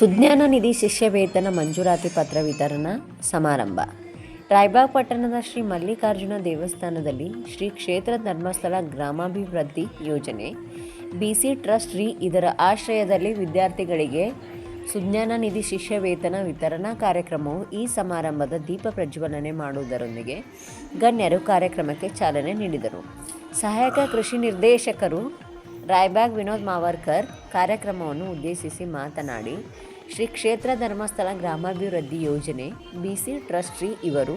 ಸುಜ್ಞಾನ ನಿಧಿ ಶಿಷ್ಯ ವೇತನ ಮಂಜೂರಾತಿ ಪತ್ರ ವಿತರಣಾ ಸಮಾರಂಭ. ರಾಯಬಾಗ್ ಪಟ್ಟಣದ ಶ್ರೀ ಮಲ್ಲಿಕಾರ್ಜುನ ದೇವಸ್ಥಾನದಲ್ಲಿ ಶ್ರೀ ಕ್ಷೇತ್ರ ಧರ್ಮಸ್ಥಳ ಗ್ರಾಮಾಭಿವೃದ್ಧಿ ಯೋಜನೆ. ಬಿಸಿ ಟ್ರಸ್ಟ್ ರೀ ಇದರ ಆಶ್ರಯದಲ್ಲಿ ವಿದ್ಯಾರ್ಥಿಗಳಿಗೆ ಸುಜ್ಞಾನ ನಿಧಿ ಶಿಷ್ಯ ವೇತನ ವಿತರಣಾ ಕಾರ್ಯಕ್ರಮವು ಈ ಸಮಾರಂಭದ ದೀಪ ಪ್ರಜ್ವಲನೆ ಮಾಡುವುದರೊಂದಿಗೆ ಗಣ್ಯರು ಕಾರ್ಯಕ್ರಮಕ್ಕೆ ಚಾಲನೆ ನೀಡಿದರು. ಸಹಾಯಕ ಕೃಷಿ ನಿರ್ದೇಶಕರು ರಾಯಬಾಗ್ ವಿನೋದ್ ಮಾವರ್ಕರ್ ಕಾರ್ಯಕ್ರಮವನ್ನು ಉದ್ದೇಶಿಸಿ ಮಾತನಾಡಿ, ಶ್ರೀ ಕ್ಷೇತ್ರ ಧರ್ಮಸ್ಥಳ ಗ್ರಾಮಾಭಿವೃದ್ಧಿ ಯೋಜನೆ, ಬಿ ಸಿ ಟ್ರಸ್ಟ್ರಿ ಇವರು,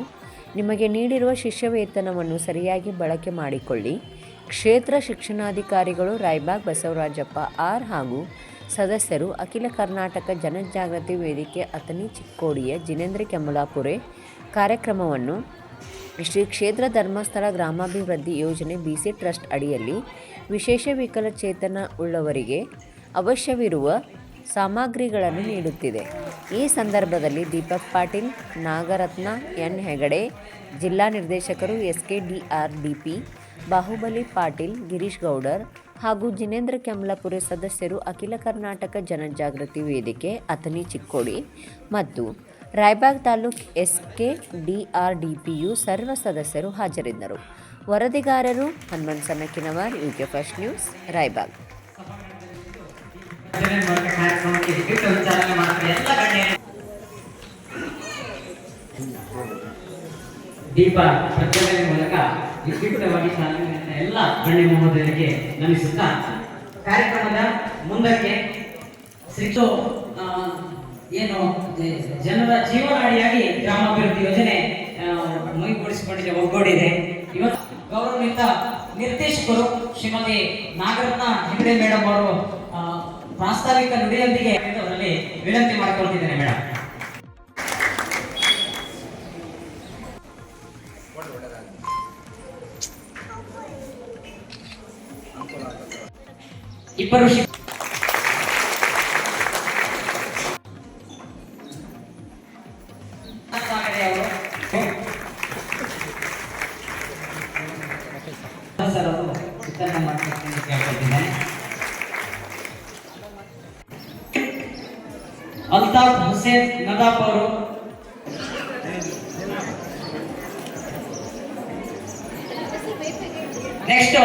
ನಿಮಗೆ ನೀಡಿರುವ ಶಿಷ್ಯ ವೇತನವನ್ನು ಸರಿಯಾಗಿ ಬಳಕೆ ಮಾಡಿಕೊಳ್ಳಿ. ಕ್ಷೇತ್ರ ಶಿಕ್ಷಣಾಧಿಕಾರಿಗಳು ರಾಯ್ಬಾಗ್ ಬಸವರಾಜಪ್ಪ ಆರ್ ಹಾಗೂ ಸದಸ್ಯರು ಅಖಿಲ ಕರ್ನಾಟಕ ಜನಜಾಗೃತಿ ವೇದಿಕೆ ಅತನಿ ಚಿಕ್ಕೋಡಿಯ ಜಿನೇಂದ್ರ ಕೆಮ್ಮಲಾಪುರೆ ಕಾರ್ಯಕ್ರಮವನ್ನು ಶ್ರೀ ಕ್ಷೇತ್ರ ಧರ್ಮಸ್ಥಳ ಗ್ರಾಮಾಭಿವೃದ್ಧಿ ಯೋಜನೆ ಬಿಸಿ ಟ್ರಸ್ಟ್ ಅಡಿಯಲ್ಲಿ ವಿಶೇಷ ವಿಕಲಚೇತನ ಉಳ್ಳವರಿಗೆ ಅವಶ್ಯವಿರುವ ಸಾಮಗ್ರಿಗಳನ್ನು ನೀಡುತ್ತಿದೆ. ಈ ಸಂದರ್ಭದಲ್ಲಿ ದೀಪಕ್ ಪಾಟೀಲ್, ನಾಗರತ್ನ, ಎನ್. ಹೆಗಡೆ, ಜಿಲ್ಲಾ ನಿರ್ದೇಶಕರು S K D R D P Bahubali Patil, Girish Gowdar ಹಾಗೂ ಜಿನೇಂದ್ರ ಕೆಮ್ಲಪುರೆ ಸದಸ್ಯರು ಅಖಿಲ ಕರ್ನಾಟಕ ಜನಜಾಗೃತಿ ವೇದಿಕೆ ಅಥನಿ ಚಿಕ್ಕೋಡಿ ಮತ್ತು Raibag taluk S K D R D P ಸರ್ವ ಸದಸ್ಯರು ಹಾಜರಿದ್ದರು. ವರದಿಗಾರರು Hanumanth Samakinavar U K first news Raibag. ದೀಪ ಪ್ರಜ್ವಲನೆ ಮೂಲಕ ವಿದ್ಯುಕ್ತವಾಗಿ ಚಾಲನೆ ಎಲ್ಲ ಗಣ್ಯ ಮಹೋದಯರಿಗೆ ನಮಿಸುತ್ತಾ ಕಾರ್ಯಕ್ರಮದ ಮುಂದಕ್ಕೆ ಸಿಕ್ಸೋ ಆ, ಏನು ಜನರ ಜೀವನಾಡಿಯಾಗಿ ಗ್ರಾಮಾಭಿವೃದ್ಧಿ ಯೋಜನೆ ಮೈಗೂಡಿಸಿಕೊಂಡಿದೆ, ಒಗ್ಗೂಡಿದೆ. ಇವತ್ತು ಗೌರವಯುತ ನಿರ್ದೇಶಕರು ಶ್ರೀಮತಿ ನಾಗರತ್ನ ಹೆಗಡೆ ಮೇಡಮ್ ಅವರು ಪ್ರಾಸ್ತಾವಿಕ ನುಡಿಯೊಂದಿಗೆ ಅವರಲ್ಲಿ ವಿನಂತಿ ಮಾಡಿಕೊಳ್ತಿದ್ದೇನೆ ಮೇಡಮ್ ಇಬ್ಬರು ಶಿಕ್ಷ ಅಲ್ತಾಫ್ ಹುಸೇನ್, ನದಾಫ್ ಅವರು. ನೆಕ್ಸ್ಟ್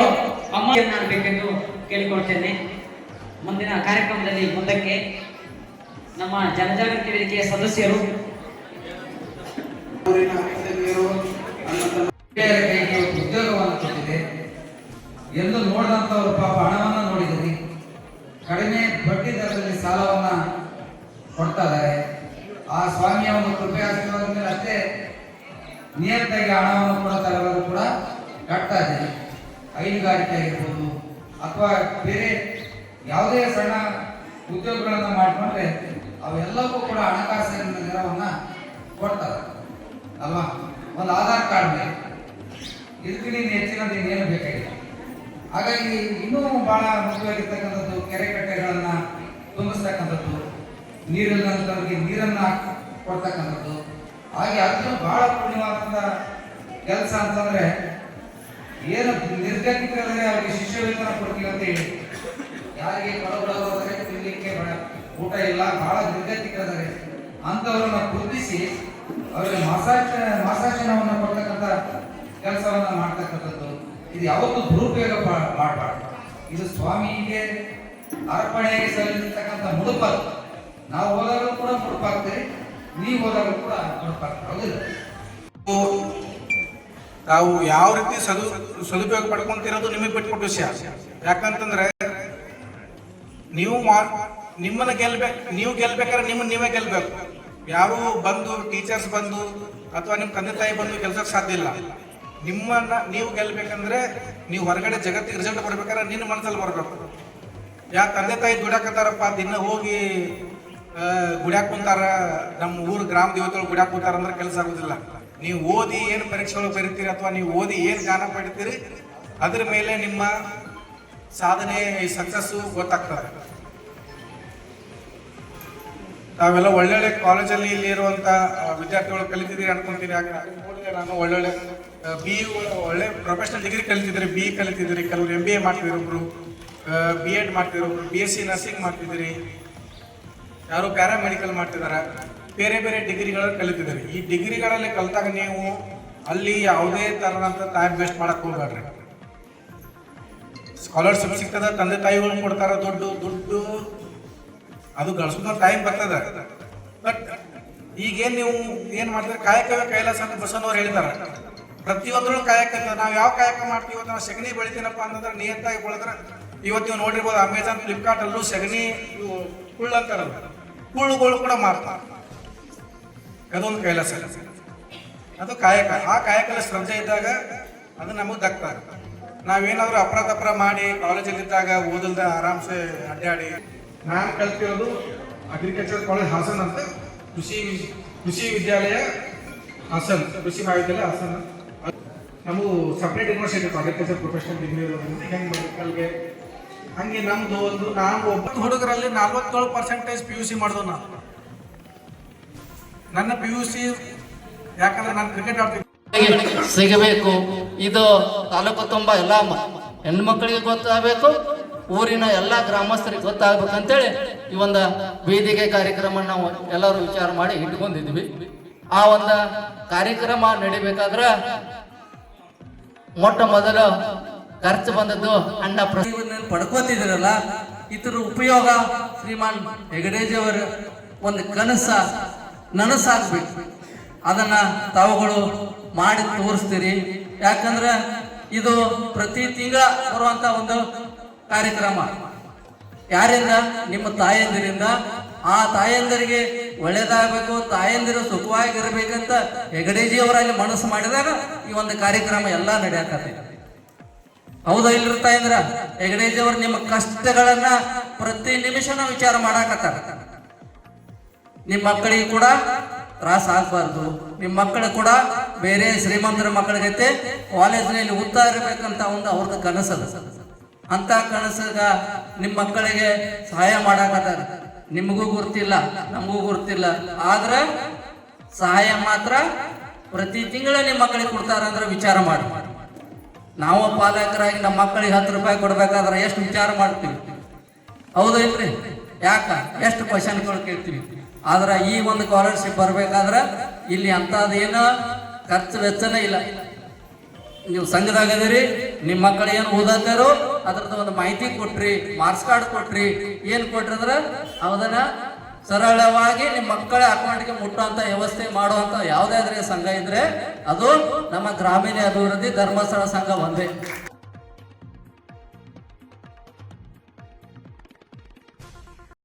ಅಮ್ಮ ಮಾಡಬೇಕೆಂದು ಕೇಳಿಕೊಳ್ತೇನೆ. ಮುಂದಿನ ಕಾರ್ಯಕ್ರಮದಲ್ಲಿ ಮುಂದಕ್ಕೆ ನಮ್ಮ ಜನಜಾಗೃತಿ ವೇದಿಕೆಯ ಸದಸ್ಯರು. ಉದ್ಯೋಗವನ್ನು ಕೊಟ್ಟಿದೆ ಎಂದು ನೋಡಿದಂಥವ್ರು ಪಾಪ ಹಣವನ್ನ ನೋಡಿದಿರಿ. ಕಡಿಮೆ ಬಡ್ಡಿ ದರದಲ್ಲಿ ಸಾಲವನ್ನ ಕೊಡ್ತಾ ಇದ್ದಾರೆ ಆ ಸ್ವಾಮಿಯ ಒಂದು ಕೃಪೆ ಮೇಲೆ ಅಷ್ಟೇ ನಿಯತ್ತಾಗಿ ಹಣವನ್ನು ಕೊಡ್ತಾ ಇರೋದು ಕೂಡ ಕಟ್ತಾ ಇದೆ ಹೈನುಗಾರಿಕೆ ಆಗಿರ್ಬೋದು ಅಥವಾ ಬೇರೆ ಯಾವುದೇ ಸಣ್ಣ ಉದ್ಯೋಗಗಳನ್ನು ಮಾಡಿಕೊಂಡ್ರೆ ಅವೆಲ್ಲವೂ ಕೂಡ ಹಣಕಾಸಿನ ನೆರವನ್ನು ಕೊಡ್ತಾರೆ. ಅಲ್ವಾ? ಒಂದು ಆಧಾರ್ ಕಾರ್ಡ್ ಮೇಲೆ. ಇದಕ್ಕೆ ನೀನು ಹೆಚ್ಚಿನದ್ದು ಇನ್ನೇನು ಬೇಕಾಗಿಲ್ಲ. ಹಾಗಾಗಿ ಇನ್ನೂ ಭಾಳ ಮುಖ್ಯವಾಗಿರ್ತಕ್ಕಂಥದ್ದು ಕೆರೆ ಕಟ್ಟೆಗಳನ್ನು ತುಂಬಿಸ್ತಕ್ಕಂಥದ್ದು. ನೀರಿಲ್ಲಂಥವ್ರಿಗೆ ನೀರನ್ನ ಕೊಡ್ತಕ್ಕಂಥದ್ದು. ಹಾಗೆ ಅದು ಬಹಳ ಪುಣ್ಯವಾದಂಥ ಕೆಲಸ ಅಂತಂದ್ರೆ ಏನು ನಿರ್ಗತಿಕರಿಗೆ ಅವರಿಗೆ ಶಿಷ್ಯ ವೇತನ ಕೊಡ್ತೀವಿ ಅಂತ ಹೇಳಿ. ಯಾರಿಗೆ ಬಡಬಡವರಾದರೆ ತಿನ್ನಲಿಕ್ಕೆ ಊಟ ಇಲ್ಲ ಬಹಳ ನಿರ್ಗತಿಕರಾದರೆ ಅಂಥವ್ರನ್ನ ಗುರುತಿಸಿ ಅವರಿಗೆ ಮಸಾಜ್ ಮಾಸಾಶನವನ್ನು ಕೊಡ್ತಕ್ಕಂಥ ಕೆಲಸವನ್ನು ಮಾಡ್ತಕ್ಕಂಥದ್ದು. ಇದು ಯಾವತ್ತೂ ದುರುಪಯೋಗ ಮಾಡಬಾರ್ದು. ಇದು ಸ್ವಾಮಿಗೆ ಅರ್ಪಣೆಯಾಗಿ ಸಲ್ಲಿರ್ತಕ್ಕಂಥ ಮುಡುಪದು. ನಾವು ಹೋದಾಗಲೂ ಕೂಡ ಮುಡುಪಾಗ್ತೀರಿ ನೀವು ಹೋದಾಗಲೂ ಕೂಡ ಮುಡುಪಾಗ್ತೀರಿ ಹೌದಿಲ್ಲ? ತಾವು ಯಾವ ರೀತಿ ಸದು, ಸದುಪಯೋಗ ಪಡ್ಕೊಂತಿರೋದು ನಿಮಗೆ ಬಿಟ್ಕೊಟ್ಟು ವಿಷಯ. ಯಾಕಂತಂದ್ರೆ, ನೀವು ನಿಮ್ಮನ್ನ ಗೆಲ್ಬೇಕು ನೀವು ಗೆಲ್ಬೇಕಾದ್ರೆ ನಿಮ್ಮನ್ನ ನೀವೇ ಗೆಲ್ಬೇಕು. ಯಾರು ಬಂದು ಟೀಚರ್ಸ್ ಬಂದು, ಅಥವಾ ನಿಮ್ಮ ತಂದೆ ತಾಯಿ ಬಂದು ಕೆಲಸ ಸಾಧ್ಯ ಇಲ್ಲ. ನಿಮ್ಮನ್ನ ನೀವು ಗೆಲ್ಬೇಕಂದ್ರೆ ನೀವು ಹೊರಗಡೆ ಜಗತ್ತಿಗೆ ರಿಸಲ್ಟ್ ಬರ್ಬೇಕಾದ್ರೆ ನಿನ್ನ ಮನಸ್ಸಲ್ಲಿ ಬರ್ಬೇಕು. ಯಾ ತಂದೆ ತಾಯಿ ದುಡಕತ್ತಾರಪ್ಪ ದಿನ ಹೋಗಿ ಗುಡ್ಯಾಕ್ ಕುಂತಾರ, ನಮ್ಮ ಊರು ಗ್ರಾಮ ದೇವತೆಗಳು ಗುಡ್ಯಾಕ್ ಕುಂತಾರ ಅಂದ್ರೆ ಕೆಲಸ ಆಗೋದಿಲ್ಲ. ನೀವು ಓದಿ ಏನು ಪರೀಕ್ಷೆಗಳು ಬರೀತೀರಿ ಅಥವಾ ನೀವು ಓದಿ ಏನು ಗಾನ ಪಡಿತೀರಿ, ಅದ್ರ ಮೇಲೆ ನಿಮ್ಮ ಸಾಧನೆ ಸಕ್ಸಸ್ಸು ಗೊತ್ತಾಗ್ತದೆ. ತಾವೆಲ್ಲ ಒಳ್ಳೊಳ್ಳೆ ಕಾಲೇಜಲ್ಲಿ ಇಲ್ಲಿ ಇರುವಂತ ವಿದ್ಯಾರ್ಥಿಗಳು ಕಲಿತಿದ್ದೀರಿ ಅನ್ಕೊಂತೀನಿ. ಯಾಕೆ ನೋಡಿದೆ ನಾನು ಒಳ್ಳೊಳ್ಳೆ ಬಿ ಒಳ್ಳೆ ಪ್ರೊಫೆಷನಲ್ ಡಿಗ್ರಿ ಕಲಿತಿದ್ದೀರಿ ಬಿ ಕಲಿತಿದ್ದೀರಿ. ಕೆಲವರು ಎಂ ಬಿ ಎ ಮಾಡ್ತಿದ್ರು ಒಬ್ರು ಬಿ ಎಡ್ ಮಾಡ್ತಿದ್ರು ಬಿ ಎಸ್ ಸಿ ನರ್ಸಿಂಗ್ ಮಾಡ್ತಿದ್ದೀರಿ. ಯಾರು ಪ್ಯಾರಾಮೆಡಿಕಲ್ ಮಾಡ್ತಿದ್ದಾರೆ ಬೇರೆ ಬೇರೆ ಡಿಗ್ರಿಗಳಲ್ಲಿ ಕಲಿತಿದ್ದಾರೆ. ಈ ಡಿಗ್ರಿಗಳಲ್ಲಿ ಕಲಿತಾಗ ನೀವು ಅಲ್ಲಿ ಯಾವುದೇ ಥರದಂಥ ಟೈಮ್ ವೇಸ್ಟ್ ಮಾಡಕ್ಕೆ ಹೋಗ್ಬೇಡ್ರಿ. ಸ್ಕಾಲರ್ಶಿಪ್ ಸಿಗ್ತದ, ತಂದೆ ತಾಯಿಗಳು ಕೊಡ್ತಾರ ದುಡ್ಡು ದುಡ್ಡು ಅದು ಗಳಿಸೋದ ಟೈಮ್ ಬರ್ತದ. ಬಟ್ ಈಗೇನು ನೀವು ಏನು ಮಾಡ್ತೀರಿ? ಕಾಯಕವೇ ಕೈಲಾಸ ಅಂತ ಬಸವನವ್ರು ಹೇಳ್ತಾರೆ. ಪ್ರತಿಯೊಂದ್ರಲ್ಲೂ ಕಾಯಕ ನಾವು ಯಾವ ಕಾಯಕ ಮಾಡ್ತೀವಿ? ಇವತ್ತು ನಾವು ಸಗಣಿ ಬೆಳಿತೀನಪ್ಪ ಅಂತಂದ್ರೆ ನಿಯತ್ತಾಗಿ ಬೆಳೆದ್ರೆ, ಇವತ್ತು ನೀವು ನೋಡಿರ್ಬೋದು ಅಮೆಝಾನ್ ಫ್ಲಿಪ್ಕಾರ್ಟಲ್ಲೂ ಸಗಣಿ ಕುಳ್ಳು ಅಂತಾರಲ್ಲ. ಕುಳ್ಳುಗಳು ಕೂಡ ಮಾರ್ತಾರೆ. ಅದೊಂದು ಕೈಲಾಸ. ಅದು ಕಾಯಕ. ಆ ಕಾಯಕಲ ಶ್ರದ್ಧೆ ಇದ್ದಾಗ ಅದು ನಮಗೆ ದಕ್ತ ನಾವೇನಾದ್ರೂ ಅಪರ ಮಾಡಿ ಕಾಲೇಜಲ್ಲಿ ಇದ್ದಾಗ ಓದಲ್ದ ಆರಾಮ್ಸೆ ಅಡ್ಡಾಡಿ ನಾನು ಕಲ್ತಿರೋದು ಅಗ್ರಿಕಲ್ಚರ್ ಕಾಲೇಜ್ ಹಾಸನ್ ಅಂತ. ಕೃಷಿ ಕೃಷಿ ವಿದ್ಯಾಲಯ ಹಾಸನ್, ಕೃಷಿ ಮಹಾವಿದ್ಯಾಲಯ ಹಾಸನ್. ನಮಗೂ separate university agriculture professional degree ಹೆಂಗೆ ಮೆಡಿಕಲ್ಗೆ ಹಂಗೆ ನಮ್ದು ಒಂದು, ನಾವು ಒಬ್ಬ ಹುಡುಗರಲ್ಲಿ ನಲ್ವತ್ತೇಳು ಪರ್ಸೆಂಟೇಜ್ ಪಿ ಯು ಸಿ ಮಾಡಿದ್ವು ನಾನು ನನ್ನ ಪಿ ಯು ಸಿ ಯಾಕಂದ್ರೆ ನಾನು ಕ್ರಿಕೆಟ್ ಆಡ್ತೀನಿ ಸಿಗಬೇಕು. ಇದು ತಾಲೂಕು ತುಂಬ ಎಲ್ಲ ಹೆಣ್ಮಕ್ಳಿಗೆ ಗೊತ್ತಾಗಬೇಕು, ಊರಿನ ಎಲ್ಲ ಗ್ರಾಮಸ್ಥರಿಗೆ ಗೊತ್ತಾಗಬೇಕಂತೇಳಿ ಈ ಒಂದು ವೇದಿಕೆ ಕಾರ್ಯಕ್ರಮ ನಾವು ಎಲ್ಲರೂ ವಿಚಾರ ಮಾಡಿ ಇಟ್ಕೊಂಡಿದ್ವಿ. ಆ ಒಂದು ಕಾರ್ಯಕ್ರಮ ನಡಿಬೇಕಾದ್ರೆ ಮೊಟ್ಟ ಮೊದಲು ಖರ್ಚು ಬಂದದ್ದು ಅಂಡ ಪಡ್ಕೋತಿದ್ರಲ್ಲ ಇದ್ರ ಉಪಯೋಗ ಶ್ರೀಮಾನ್ ಹೆಗಡೇಜಿಯವರ ಒಂದು ಕನಸ ನನಸಾಗ್ಬೇಕು. ಅದನ್ನ ತಾವುಗಳು ಮಾಡಿ ತೋರಿಸ್ತೀರಿ. ಯಾಕಂದ್ರೆ ಇದು ಪ್ರತಿ ತಿಂಗಳ ಬರುವಂತ ಒಂದು ಕಾರ್ಯಕ್ರಮ. ಯಾರಿಂದ? ನಿಮ್ಮ ತಾಯಂದಿರಿಂದ. ಆ ತಾಯಂದಿರಿಗೆ ಒಳ್ಳೇದಾಗಬೇಕು, ತಾಯಂದಿರು ಸುಖವಾಗಿರ್ಬೇಕಂತ ಹೆಗಡೇಜಿಯವರಲ್ಲಿ ಮನಸ್ಸು ಮಾಡಿದಾಗ ಈ ಒಂದು ಕಾರ್ಯಕ್ರಮ ಎಲ್ಲ ನಡೆಯಕತ್ತೈತಿ ಹೌದಾ ಇಲ್ರಿ ತಾಯಂದ್ರ? ಹೆಗಡೇಜಿಯವರು ನಿಮ್ಮ ಕಷ್ಟಗಳನ್ನ ಪ್ರತಿ ನಿಮಿಷನೂ ವಿಚಾರ ಮಾಡಾಕತ್ತಾರ. ನಿಮ್ಮ ಮಕ್ಕಳಿಗೆ ಕೂಡ ತ್ರಾಸ ಆಗ್ಬಾರ್ದು. ನಿಮ್ಮ ಮಕ್ಕಳು ಕೂಡ ಬೇರೆ ಶ್ರೀಮಂತರ ಮಕ್ಕಳಿಗೈತೆ ಕಾಲೇಜಿನಲ್ಲಿ ಉತ್ತರ ಇರ್ಬೇಕಂತ ಒಂದು ಅವ್ರದ್ದು ಕನಸದ. ಅಂತ ಕನಸಗ ನಿಮ್ಮ ಮಕ್ಕಳಿಗೆ ಸಹಾಯ ಮಾಡಾಕತ್ತಾರ. ನಿಮಗೂ ಗುರ್ತಿಲ್ಲ, ನಮಗೂ ಗುರ್ತಿಲ್ಲ. ಆದ್ರೆ ಸಹಾಯ ಮಾತ್ರ ಪ್ರತಿ ತಿಂಗಳ ನಿಮ್ಮ ಮಕ್ಕಳಿಗೆ ಕೊಡ್ತಾರ ಅಂದ್ರೆ ವಿಚಾರ ಮಾಡಿ. ನಾವು ಪಾಲಕರಾಗಿ ನಮ್ಮ ಮಕ್ಕಳಿಗೆ ಹತ್ತು ರೂಪಾಯಿ ಕೊಡ್ಬೇಕಾದ್ರೆ ಎಷ್ಟು ವಿಚಾರ ಮಾಡ್ತೀವಿ? ಹೌದು ಇಲ್ರಿ ಯಾಕ? ಎಷ್ಟು ಕ್ವಶನ್ಗಳು ಕೇಳ್ತೀವಿ? ಆದ್ರೆ ಈ ಒಂದು ಸ್ಕಾಲರ್ಶಿಪ್ ಬರ್ಬೇಕಾದ್ರೆ ಇಲ್ಲಿ ಅಂಥದ್ದೇನು ಖರ್ಚು ವೆಚ್ಚನೇ ಇಲ್ಲ. ನೀವು ಸಂಘದಾಗ ಇದೀರಿ, ನಿಮ್ಮ ಮಕ್ಕಳು ಏನು ಓದತ್ತಾರೋ ಅದ್ರದ್ದು ಒಂದು ಮಾಹಿತಿ ಕೊಟ್ರಿ ಮಾರ್ಕ್ಸ್ ಕಾರ್ಡ್ ಕೊಟ್ರಿ, ಏನು ಕೊಟ್ರಿ ಅಂದ್ರೆ ಸರಳವಾಗಿ ನಿಮ್ಮ ಮಕ್ಕಳ ಅಕೌಂಟ್ಗೆ ಮುಟ್ಟುವಂತ ವ್ಯವಸ್ಥೆ ಮಾಡುವಂತ ಯಾವುದಾದ್ರೆ ಸಂಘ ಇದ್ರೆ ಅದು ನಮ್ಮ ಗ್ರಾಮೀಣ ಅಭಿವೃದ್ಧಿ ಧರ್ಮಸ್ಥಳ ಸಂಘ ಒಂದೇ.